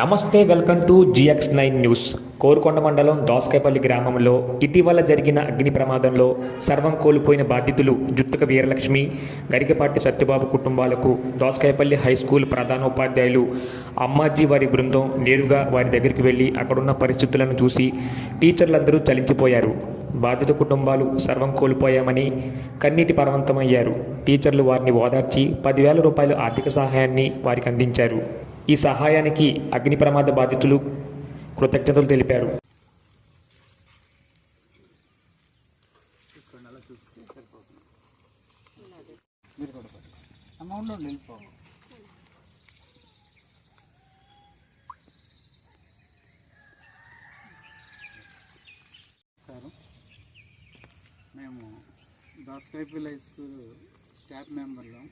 నమస్తే welcome to G X nine news. Korukonda మండలం దోసకాయపల్లి గ్రామంలో ఇటీవల జరిగిన అగ్ని ప్రమాదంలో సర్వం కోల్పోయిన బాధితులు జుత్తుక వీరలక్ష్మి గరికపాటి సత్యబాబు కుటుంబాలకు దోసకాయపల్లి హై స్కూల్ ప్రధానోపాధ్యాయులు అమ్మాజీ వారి బృందం నేరుగా వారి దగ్గరికి వెళ్ళి అక్కడున్న పరిస్థితులను చూసి టీచర్లందరూ చలించిపోయారు. బాధిత కుటుంబాలు సర్వం కోల్పోయామని కన్నీటి పరవంతమయ్యారు. టీచర్లు వారిని ఓదార్చి పదివేల రూపాయల ఆర్థిక సహాయాన్ని వారికి అందించారు. ఈ సహాయానికి అగ్ని ప్రమాద బాధితులు కృతజ్ఞతలు తెలిపారు. అలా చూస్తే మేము దాస్కాయపల్లి హై స్కూల్ స్టాఫ్ మెంబర్లో.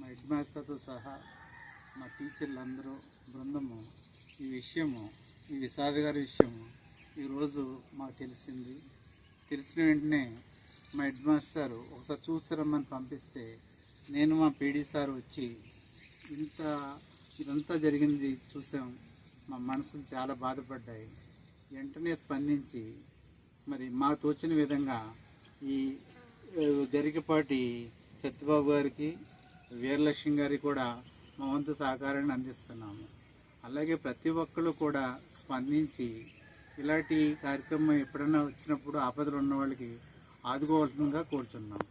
మా హెడ్ మాస్టర్తో సహా మా టీచర్లు అందరూ బృందము. ఈ విషయము ఈ విషాద గారి విషయము ఈరోజు మాకు తెలిసింది. తెలిసిన వెంటనే మా హెడ్ మాస్టర్ ఒకసారి చూస్తారమ్మని పంపిస్తే నేను మా పీడీ సార్ వచ్చి ఇంత ఇదంతా జరిగింది చూసాం. మా మనసులు చాలా బాధపడ్డాయి. వెంటనే స్పందించి మరి మాకు తోచిన విధంగా ఈ గరికపాటి సత్యబాబు గారికి వీరలక్ష్మి గారికి కూడా మా వంతు సహకారాన్ని అందిస్తున్నాము. అలాగే ప్రతి ఒక్కరు కూడా స్పందించి ఇలాంటి కార్యక్రమం ఎప్పుడైనా వచ్చినప్పుడు ఆపదలు ఉన్న వాళ్ళకి ఆదుకోవాల్సిందిగా కోరుచున్నాం.